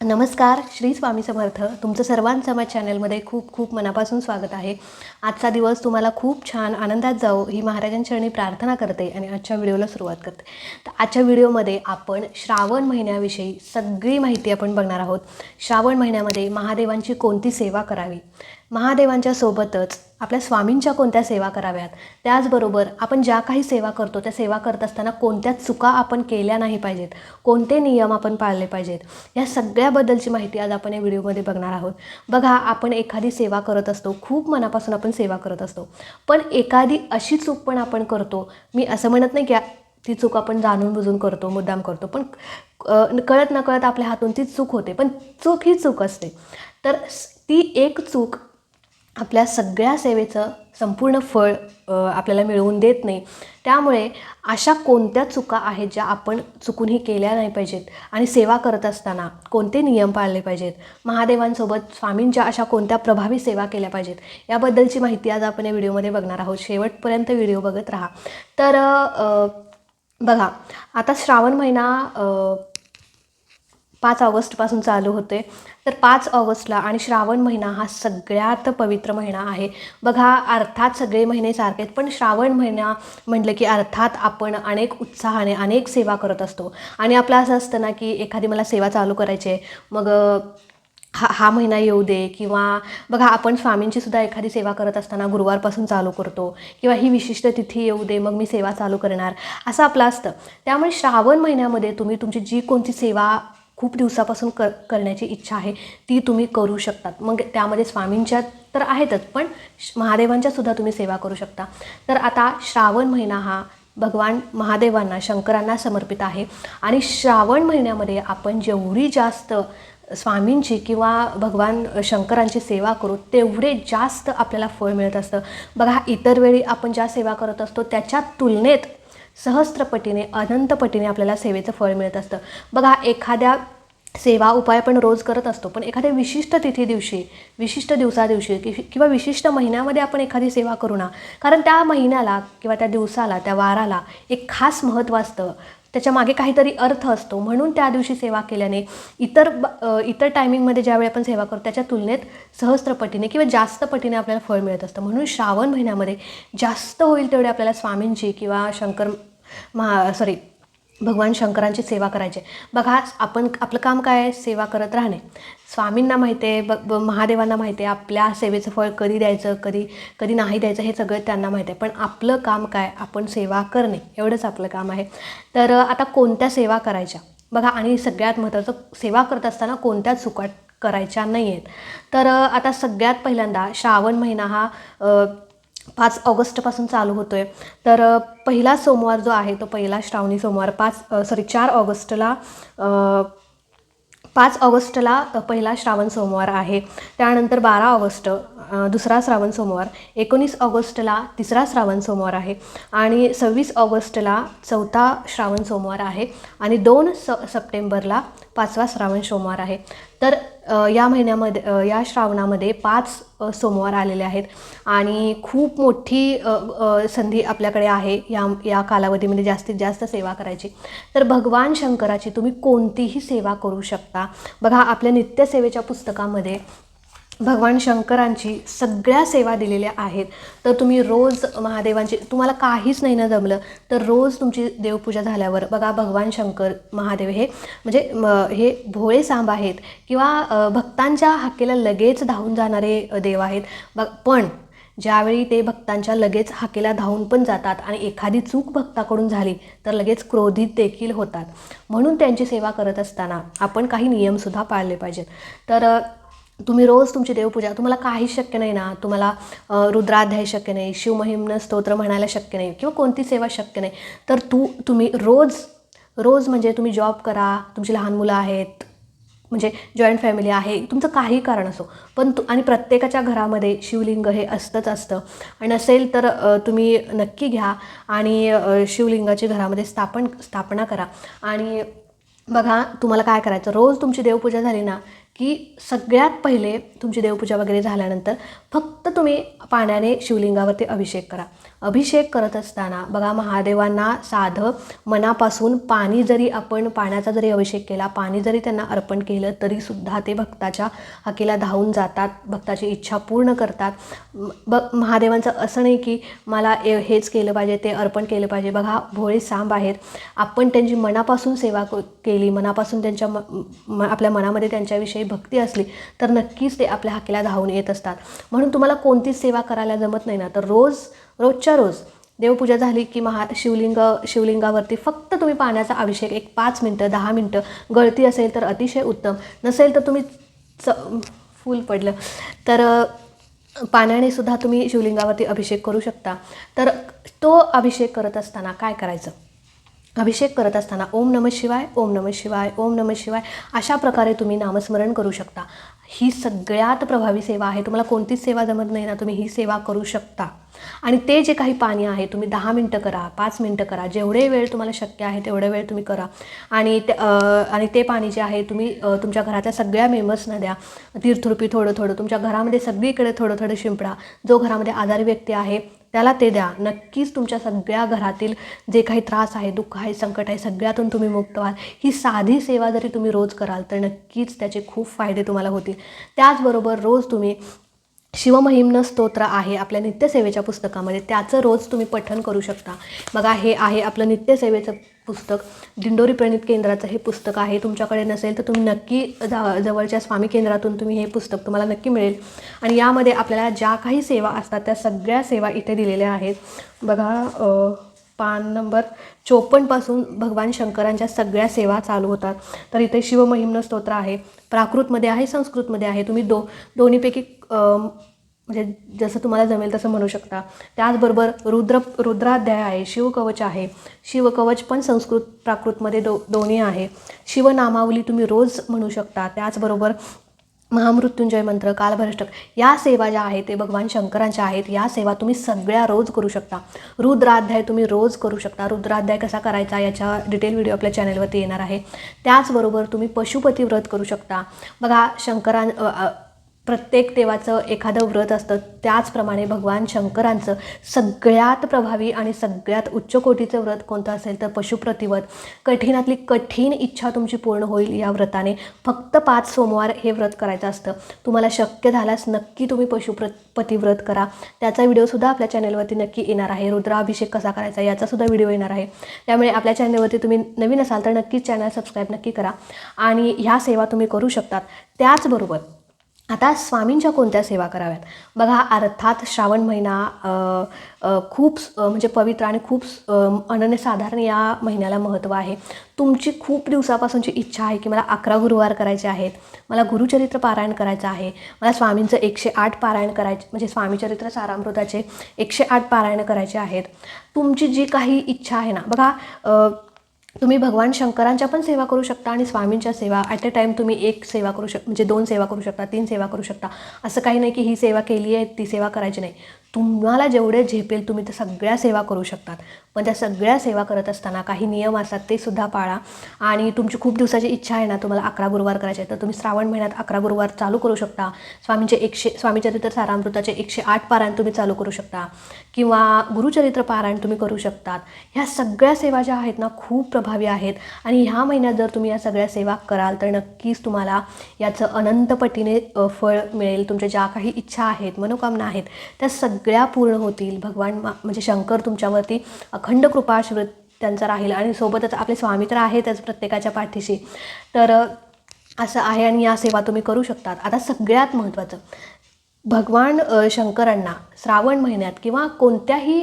नमस्कार श्री स्वामी समर्थ. तुमचं सर्वांचं माझ्या चॅनलमध्ये खूप खूप मनापासून स्वागत आहे. आजचा दिवस तुम्हाला खूप छान आनंदात जावो ही महाराजांचरणी प्रार्थना करते आणि आजच्या व्हिडिओला सुरुवात करते. तर आजच्या व्हिडिओमध्ये आपण श्रावण महिन्याविषयी सगळी माहिती आपण बघणार आहोत. श्रावण महिन्यामध्ये महादेवांची कोणती सेवा करावी? महादेवांच्या सोबतच आपल्या स्वामींच्या कोणत्या सेवा कराव्यात? त्याचबरोबर आपण ज्या काही सेवा करतो त्या सेवा करत असताना कोणत्या चुका आपण केल्या नाही पाहिजेत? कोणते नियम आपण पाळले पाहिजेत? या सगळ्याबद्दलची माहिती आज आपण या व्हिडिओमध्ये बघणार आहोत. बघा आपण एखादी सेवा करत असतो खूप मनापासून आपण सेवा करत असतो. पण एखादी अशी चूक पण आपण करतो मी असं म्हणत नाही की ती चूक आपण जाणून बुजून करतो मुद्दाम करतो पण कळत नकळत आपल्या हातून ती चूक होते. पण चूक ही चूक असते. तर ती एक चूक आपल्या सगळ्या सेवेचं संपूर्ण फळ आपल्याला मिळवून देत नाही. त्यामुळे अशा कोणत्या चुका आहेत ज्या आपण चुकूनही केल्या नाही पाहिजेत? आणि सेवा करत असताना कोणते नियम पाळले पाहिजेत? महादेवांसोबत स्वामींच्या अशा कोणत्या प्रभावी सेवा केल्या पाहिजेत? याबद्दलची माहिती आज आपण या व्हिडिओमध्ये बघणार आहोत. शेवटपर्यंत व्हिडिओ बघत राहा. तर बघा आता श्रावण महिना पाच ऑगस्टपासून चालू होते. तर पाच ऑगस्टला आणि श्रावण महिना हा सगळ्यात पवित्र महिना आहे. बघा अर्थात सगळे महिने सारखे आहेत पण श्रावण महिना म्हटलं की अर्थात आपण अनेक उत्साहाने अनेक सेवा करत असतो. आणि आपलं असं असतं ना की एखादी मला सेवा चालू करायची आहे मग हा हा महिना येऊ दे किंवा बघा आपण स्वामींची सुद्धा एखादी सेवा करत असताना गुरुवारपासून चालू करतो किंवा ही विशिष्ट तिथी येऊ दे मग मी सेवा चालू करणार असं आपलं असतं. त्यामुळे श्रावण महिन्यामध्ये तुम्ही तुमची जी कोणती सेवा खूप दिवसापासून कर करण्याची इच्छा आहे ती तुम्ही करू शकतात. मग त्यामध्ये स्वामींच्या तर आहेतच पण श- महादेवांच्या सुद्धा तुम्ही सेवा करू शकता. तर आता श्रावण महिना हा भगवान महादेवांना शंकरांना समर्पित आहे. आणि श्रावण महिन्यामध्ये आपण जेवढी जास्त स्वामींची किंवा भगवान शंकरांची सेवा करू तेवढे जास्त आपल्याला फळ मिळत असतं. बघा इतर वेळी आपण ज्या सेवा करत असतो त्याच्या तुलनेत सहस्त्रपटीने अनंतपटीने आपल्याला सेवेचं फळ मिळत असतं. बघा एखाद्या सेवा उपाय आपण रोज करत असतो पण एखाद्या विशिष्ट तिथी दिवशी विशिष्ट दिवसा दिवशी कि किंवा विशिष्ट महिन्यामध्ये आपण एखादी सेवा करू ना. कारण त्या महिन्याला किंवा त्या दिवसाला त्या वाराला एक खास महत्त्व असतं. त्याच्यामागे काहीतरी अर्थ असतो. म्हणून त्या दिवशी सेवा केल्याने इतर ब- इतर टायमिंगमध्ये ज्यावेळी आपण सेवा करतो त्याच्या तुलनेत सहस्त्रपटीने किंवा जास्त पटीने आपल्याला फळ मिळत असतं. म्हणून श्रावण महिन्यामध्ये जास्त होईल तेवढे आपल्याला स्वामींची किंवा शंकर महा सॉरी भगवान शंकरांची सेवा करायची. बघा आपण आपलं काम काय आहे? सेवा करत राहणे. स्वामींना माहिती आहे ब ब- महादेवांना माहिती आहे आपल्या सेवेचं फळ कधी द्यायचं कधी कधी नाही द्यायचं हे सगळं त्यांना माहिती आहे. पण आपलं काम काय? आपण सेवा करणे. एवढंच आपलं काम आहे. तर आता कोणत्या सेवा करायच्या? बघा आणि सगळ्यात महत्त्वाचं सेवा करत असताना कोणत्या चुका करायच्या नाही आहेत तर आता सगळ्यात पहिल्यांदा श्रावण महिना हा पाच ऑगस्टपासून चालू होतो आहे तर पहिला सोमवार जो आहे तो पहिला श्रावणी सोमवार पाच सॉरी चार ऑगस्टला पाच ऑगस्टला पहिला श्रावण सोमवार आहे. त्यानंतर बारा ऑगस्ट दुसरा श्रावण सोमवार एकोणीस ऑगस्टला तिसरा श्रावण सोमवार आहे आणि सव्वीस ऑगस्टला चौथा श्रावण सोमवार आहे आणि दोन स सप्टेंबरला पाचवा श्रावण सोमवार आहे. तर या महिन्यामध्ये या श्रावणामध्ये पाच सोमवार आलेले आहेत. आणि खूप मोठी संधी आपल्याकडे आहे या या कालावधीमध्ये जास्तीत जास्त सेवा करायची. तर भगवान शंकराची तुम्ही कोणतीही सेवा करू शकता. बघा आपल्या नित्यसेवेच्या पुस्तकामध्ये भगवान शंकरांची सगळ्या सेवा दिलेल्या आहेत. तर तुम्ही रोज महादेवांची तुम्हाला काहीच नाही ना जमलं तर रोज तुमची देवपूजा झाल्यावर बघा भगवान शंकर महादेव हे म्हणजे हे भोळे सांब आहेत किंवा भक्तांच्या हाकेला लगेच धावून जाणारे देव आहेत. बघ पण ज्यावेळी ते भक्तांच्या लगेच हाकेला धावून पण जातात आणि एखादी चूक भक्ताकडून झाली तर लगेच क्रोधित देखील होतात. म्हणून त्यांची सेवा करत असताना आपण काही नियमसुद्धा पाळले पाहिजेत. तर तुम्ही रोज तुमची देवपूजा तुम्हाला काही शक्य नाही ना तुम्हाला रुद्राध्याय शक्य नाही शिवमहिमनं स्तोत्र म्हणायला शक्य नाही किंवा कोणती सेवा शक्य नाही तर तू तुम्ही रोज रोज म्हणजे तुम्ही जॉब करा तुमची लहान मुलं आहेत म्हणजे जॉईंट फॅमिली आहे तुमचं काही कारण असो पण तू आणि प्रत्येकाच्या घरामध्ये शिवलिंग हे असतंच असतं आणि असेल तर तुम्ही नक्की घ्या आणि शिवलिंगाची घरामध्ये स्थापन स्थापना करा आणि बघा तुम्हाला काय करायचं? रोज तुमची देवपूजा झाली ना की सगळ्यात पहिले तुमची देवपूजा वगैरे झाल्यानंतर फक्त तुम्ही पाण्याने शिवलिंगावरती अभिषेक करा. अभिषेक करत असताना बघा महादेवांना साधं मनापासून पाणी जरी आपण पाण्याचा जरी अभिषेक केला पाणी जरी त्यांना अर्पण केलं तरीसुद्धा ते भक्ताच्या हाकेला धावून जातात भक्ताची इच्छा पूर्ण करतात. ब महादेवांचं असं नाही की मला ए हेच केलं पाहिजे ते अर्पण केलं पाहिजे. बघा भोळे सांब आहेत. आपण त्यांची मनापासून सेवा क- केली मनापासून त्यांच्या म म- आपल्या मनामध्ये त्यांच्याविषयी भक्ती असली तर नक्कीच ते आपल्या हाकेला धावून येत असतात. म्हणून तुम्हाला कोणतीच सेवा करायला जमत नाही ना. तर रोज रोजच्या रोज देवपूजा झाली की महा शिवलिंग शिवलिंगावरती फक्त तुम्ही पाण्याचा अभिषेक एक पाच मिनटं दहा मिनटं गळती असेल तर अतिशय उत्तम. नसेल तर तुम्ही च फूल पडलं. तर पाण्याने सुद्धा तुम्ही शिवलिंगावरती अभिषेक करू शकता. तर तो अभिषेक करत असताना काय करायचं? अभिषेक करत असताना ओम नम शिवाय ओम नम शिवाय ओम नम शिवाय अशा प्रकारे तुम्ही नामस्मरण करू शकता. ही सगळ्यात प्रभावी सेवा आहे. तुम्हाला कोणतीच सेवा जमत नाही ना तुम्ही ही सेवा करू शकता. आणि ते जे काही पाणी आहे तुम्ही दहा मिनटं करा पाच मिनटं करा. जेवढे वेळ तुम्हाला शक्य आहे तेवढे वेळ तुम्ही करा. आणि ते आणि ते पाणी जे आहे तुम्ही तुमच्या घरातल्या सगळ्या मेंबर्सना द्या. तीर्थरूपी थोडं थोडं तुमच्या घरामध्ये सगळीकडे थोडं थोडं शिंपडा. जो घरामध्ये आजारी व्यक्ती आहे त्याला ते द्या. नक्कीच तुमच्या सगळ्या घरातील जे काही त्रास आहे दुःख आहे संकट आहे सगळ्यातून तुम्ही मुक्त व्हाल. ही साधी सेवा जरी तुम्ही रोज कराल तर नक्कीच त्याचे खूप फायदे तुम्हाला होतील. त्याचबरोबर रोज तुम्ही शिवमहिम्न स्तोत्र आहे आपल्या नित्यसेवेच्या पुस्तकामध्ये. त्याचं रोज तुम्ही पठन करू शकता. बघा हे आहे आपलं नित्यसेवेचं पुस्तक दिंडोरी प्रणित केंद्राचं हे पुस्तक आहे. तुमच्याकडे नसेल तर तुम्ही नक्की जा जवळच्या स्वामी केंद्रातून तुम्ही हे पुस्तक तुम्हाला नक्की मिळेल. आणि यामध्ये आपल्याला ज्या काही सेवा असतात त्या सगळ्या सेवा इथे दिलेल्या आहेत. बघा पान नंबर चोपन्नपासून भगवान शंकरांच्या सगळ्या सेवा चालू होतात. तर इथे शिवमहिम्न स्तोत्र आहे. प्राकृतमध्ये आहे संस्कृतमध्ये आहे. तुम्ही दो दोन्हीपैकी म्हणजे जसं तुम्हाला जमेल तसं म्हणू शकता. त्याचबरोबर रुद्र रुद्राध्याय आहे शिवकवच आहे. शिवकवच पण संस्कृत प्राकृतमध्ये दो दोन्ही आहे. शिवनामावली तुम्ही रोज म्हणू शकता. त्याचबरोबर महामृत्युंजय मंत्र कालभ्रष्टक या सेवा ज्या आहेत ते भगवान शंकरांच्या आहेत. या सेवा तुम्ही सगळ्या रोज करू शकता. रुद्राध्याय तुम्ही रोज करू शकता. रुद्राध्याय कसा करायचा याच्या डिटेल व्हिडिओ आपल्या चॅनलवरती येणार आहे. त्याचबरोबर तुम्ही पशुपती व्रत करू शकता. बघा शंकरां प्रत्येक देवाचं एखादं व्रत असतं त्याचप्रमाणे भगवान शंकरांचं सगळ्यात प्रभावी आणि सगळ्यात उच्च कोटीचं व्रत कोणतं असेल तर पशुप्रतिव्रत कठीणातली कठीण इच्छा तुमची पूर्ण होईल या व्रताने. फक्त पाच सोमवार हे व्रत करायचं असतं. तुम्हाला शक्य झाल्यास नक्की तुम्ही पशुप्र पतिव्रत करा. त्याचा व्हिडिओसुद्धा आपल्या चॅनलवरती नक्की येणार आहे. रुद्राभिषेक कसा करायचा याचासुद्धा व्हिडिओ येणार आहे. त्यामुळे आपल्या चॅनलवरती तुम्ही नवीन असाल तर नक्कीच चॅनल सबस्क्राईब नक्की करा. आणि ह्या सेवा तुम्ही करू शकतात. त्याचबरोबर आता स्वामींच्या कोणत्या सेवा कराव्यात? बघा अर्थात श्रावण महिना खूप म्हणजे पवित्र आणि खूप अनन्यसाधारण या महिन्याला महत्त्व आहे. तुमची खूप दिवसापासूनची इच्छा आहे की मला अकरा गुरुवार करायचे आहेत मला गुरुचरित्र पारायण करायचं आहे मला स्वामींचं एकशे आठ पारायण करायचे म्हणजे स्वामीचरित्र सारामृताचे एकशे आठ पारायण करायचे आहेत. तुमची जी काही इच्छा आहे ना बघा तुम्ही भगवान शंकरांच्या पण सेवा करू शकता आणि स्वामींच्या सेवा ॲट अ टाईम तुम्ही एक सेवा करू शक म्हणजे दोन सेवा करू शकता तीन सेवा करू शकता. असं काही नाही की ही सेवा केली आहे ती सेवा करायची नाही. तुम्हाला जेवढे झेपेल तुम्ही त्या सगळ्या सेवा करू शकतात. पण त्या सगळ्या सेवा करत असताना काही नियम असतात ते सुद्धा पाळा. आणि तुमची खूप दिवसाची इच्छा आहे ना तुम्हाला अकरा गुरुवार करायचे आहे तर तुम्ही श्रावण महिन्यात अकरा गुरुवार चालू करू शकता. स्वामींचे एकशे स्वामीचरित्र सारामृताचे एकशे आठ पारायण तुम्ही चालू करू शकता. किंवा गुरुचरित्र पारायण तुम्ही करू शकतात. ह्या सगळ्या सेवा ज्या आहेत ना खूप प्रभावी आहेत. आणि ह्या महिन्यात जर तुम्ही या सगळ्या सेवा कराल तर नक्कीच तुम्हाला याचं अनंतपटीने फळ मिळेल. तुमच्या ज्या काही इच्छा आहेत मनोकामना आहेत त्या सगळ्या पूर्ण होतील. भगवान मा- म्हणजे शंकर तुमच्यावरती अखंड कृपाश्रित त्यांचा राहील आणि सोबतच आपले स्वामी तर आहेतच प्रत्येकाच्या पाठीशी. तर असं आहे आणि या सेवा तुम्ही करू शकतात. आता सगळ्यात महत्त्वाचं भगवान शंकरांना श्रावण महिन्यात किंवा कोणत्याही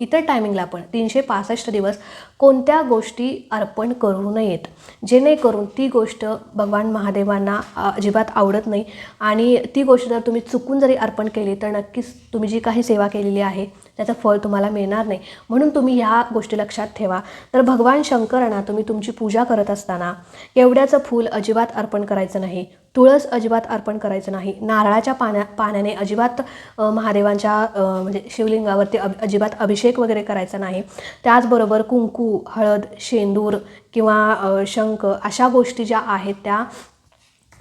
इतर टायमिंगला पण तीनशे पासष्ट दिवस कोणत्या गोष्टी अर्पण करू नयेत. जेणेकरून ती गोष्ट भगवान महादेवांना अजिबात आवडत नाही. आणि ती गोष्ट जर तुम्ही चुकून जरी अर्पण केली तर नक्कीच तुम्ही जी काही सेवा केलेली आहे त्याचं फळ तुम्हाला मिळणार नाही. म्हणून तुम्ही ह्या गोष्टी लक्षात ठेवा. तर भगवान शंकरांना तुम्ही तुमची पूजा करत असताना केवड्याचं फूल अजिबात अर्पण करायचं नाही. तुळस अजिबात अर्पण करायचं नाही. नारळाच्या पाण्या पाण्याने अजिबात महादेवांच्या म्हणजे शिवलिंगावरती अब अजिबात अभिषेक वगैरे करायचा नाही. त्याचबरोबर कुंकू हळद शेंदूर किंवा शंख अशा गोष्टी ज्या आहेत त्या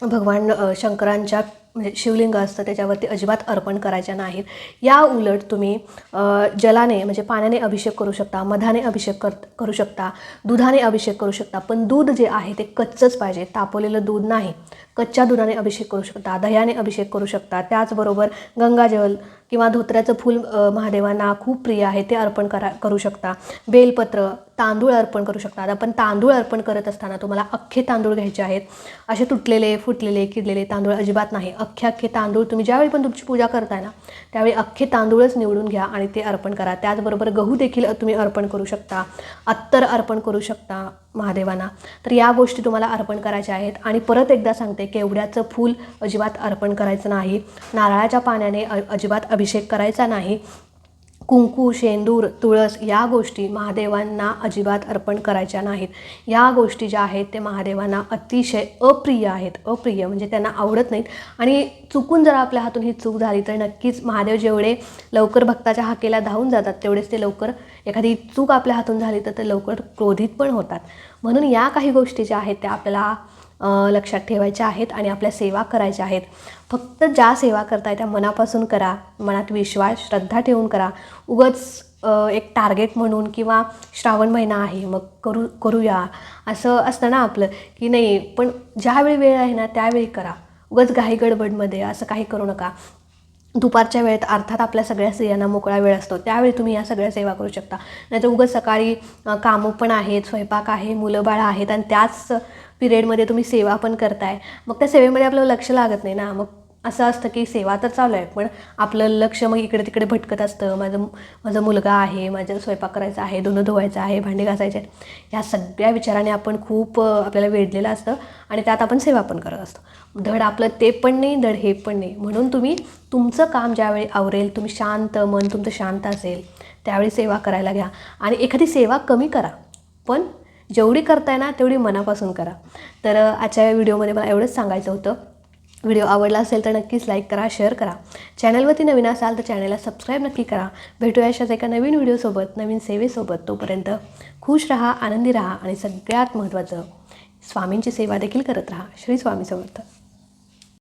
भगवान शंकरांच्या म्हणजे शिवलिंग असतं त्याच्यावरती अजिबात अर्पण करायच्या नाहीत. या उलट तुम्ही जलाने म्हणजे पाण्याने अभिषेक करू शकता मधाने अभिषेक कर करू शकता दुधाने अभिषेक करू शकता पण दूध जे आहे ते कच्चंच पाहिजे तापवलेलं दूध नाही. कच्च्या दुधाने अभिषेक करू शकता दह्याने अभिषेक करू शकता त्याचबरोबर गंगाजल किंवा धोत्र्याचं फूल महादेवांना खूप प्रिय आहे ते अर्पण करा करू शकता. बेलपत्र तांदूळ अर्पण करू शकता. आता आपण तांदूळ अर्पण करत असताना तुम्हाला अख्खे तांदूळ घ्यायचे आहेत. असे तुटलेले फुटलेले किडलेले तांदूळ अजिबात नाही. अख्खे अख्खे तांदूळ तुम्ही ज्यावेळी पण तुमची पूजा करताय ना त्यावेळी अख्खे तांदूळच निवडून घ्या आणि ते अर्पण करा. त्याचबरोबर गहू देखील तुम्ही अर्पण करू शकता अत्तर अर्पण करू शकता महादेवांना. तर या गोष्टी तुम्हाला अर्पण करायच्या आहेत आणि परत एकदा सांगते केवड्याचं फूल अजिबात अर्पण करायचं नाही. नारळाच्या पाण्याने अ- अजिबात अभिषेक करायचा नाही. कुंकू शेंदूर तुळस या गोष्टी महादेवांना अजिबात अर्पण करायच्या नाहीत. या गोष्टी ज्या आहेत ते महादेवांना अतिशय अप्रिय आहेत. अप्रिय म्हणजे त्यांना आवडत नाहीत. आणि चुकून जर आपल्या हातून ही चूक झाली तर नक्कीच महादेव जेवढे लवकर भक्ताच्या हाकेला धावून जातात तेवढेच ते लवकर एखादी चूक आपल्या हातून झाली तर ते लवकर क्रोधित पण होतात. म्हणून या काही गोष्टी ज्या आहेत त्या आपल्याला लक्षात ठेवायच्या आहेत आणि आपल्या सेवा करायच्या आहेत. फक्त ज्या सेवा करताय त्या मनापासून करा मनात विश्वास श्रद्धा ठेवून करा. उगच एक टार्गेट म्हणून किंवा श्रावण महिना आहे मग करू करूया. असं असतं ना आपलं की नाही पण ज्यावेळी वेळ आहे ना त्यावेळी करा. उगच घाई गडबडमध्ये असं काही करू नका. दुपारच्या वेळेत अर्थात आपल्या सगळ्या स्त्रियांना मोकळा वेळ असतो. त्यावेळी तुम्ही या सगळ्या सेवा करू शकता. नाहीतर उगाच सकाळी कामं पण आहेत स्वयंपाक आहे मुलं बाळं आहेत आणि त्याच पिरियडमध्ये तुम्ही सेवा पण करताय. मग त्या सेवेमध्ये आपलं लक्ष लागत नाही ना. मग असं असतं की सेवा तर चालू आहे पण आपलं लक्ष मग इकडे तिकडे भटकत असतं. माझं माझा मुलगा आहे माझं स्वयंपाक करायचा आहे धुणं धुवायचं आहे भांडे घासायचे ह्या सगळ्या विचाराने आपण खूप आपल्याला वेढलेलं असतं आणि त्यात आपण सेवा पण करत असतो. धड आपलं ते पण नाही धड हे पण नाही. म्हणून तुम्ही तुमचं काम ज्यावेळी आवरेल तुम्ही शांत मन तुमचं शांत असेल त्यावेळी सेवा करायला घ्या. आणि एखादी सेवा कमी करा पण जेवढी करताय ना तेवढी मनापासून करा. तर आजच्या व्हिडिओमध्ये मला एवढंच सांगायचं होतं. व्हिडिओ आवडला असेल तर नक्कीच लाईक करा शेअर करा. चॅनलवरती नवीन असाल तर चॅनलला सबस्क्राईब नक्की करा. भेटूया अशाच एका नवीन व्हिडिओसोबत नवीन सेवेसोबत. तोपर्यंत खुश राहा आनंदी राहा आणि सगळ्यात महत्त्वाचं स्वामींची सेवा देखील करत राहा. श्री स्वामी समर्थ.